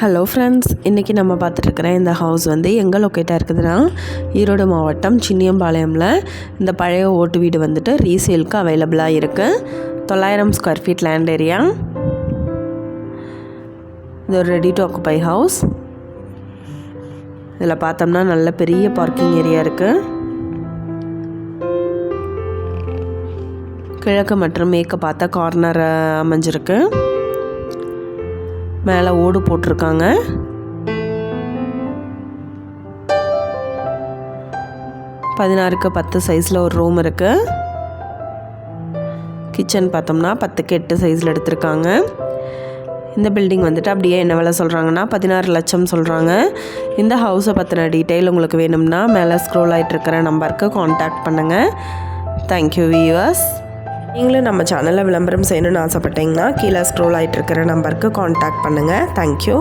Hello friends இன்றைக்கி நம்ம பார்த்துட்ருக்குற இந்த ஹவுஸ் வந்து எங்கே லொக்கேட்டாக இருக்குதுன்னா ஈரோடு மாவட்டம் சின்னியம்பாளையமில். இந்த பழைய ஓட்டு வீடு வந்துட்டு ரீசேலுக்கு அவைலபிளாக இருக்குது தொள்ளாயிரம் ஸ்கொயர் ஃபீட் லேண்ட் ஏரியா இது ஒரு ரெடி டு ஆக்குப்பை ஹவுஸ் இதில் பார்த்தோம்னா நல்ல பெரிய பார்க்கிங் ஏரியா இருக்குது கிழக்கு மற்றும் மேற்கு பார்த்தா கார்னர் அமைஞ்சிருக்கு. மேலே ஓடு போட்டிருக்காங்க. பதினாறுக்கு பத்து சைஸில் ஒரு ரூம் இருக்குது கிச்சன் பார்த்தோம்னா பத்துக்கு எட்டு சைஸில் எடுத்திருக்காங்க. இந்த பில்டிங் வந்துட்டு அப்படியே என்ன விலை சொல்கிறாங்கன்னா பதினாறு லட்சம் சொல்கிறாங்க இந்த ஹவுஸை பற்றின டீட்டெயில் உங்களுக்கு வேணும்னா மேலே ஸ்க்ரோல் ஆகிட்டு இருக்கிற நம்பருக்கு காண்டாக்ட் பண்ணுங்கள் தேங்க்யூ வியூவர்ஸ் நீங்களும் நம்ம சேனலில் விளம்பரம் செய்யணும்னு ஆசைப்பட்டீங்கன்னா கீழே ஸ்க்ரோல் ஆகிட்டு இருக்கிற நம்பருக்கு காண்டாக்ட் பண்ணுங்கள் தேங்க்யூ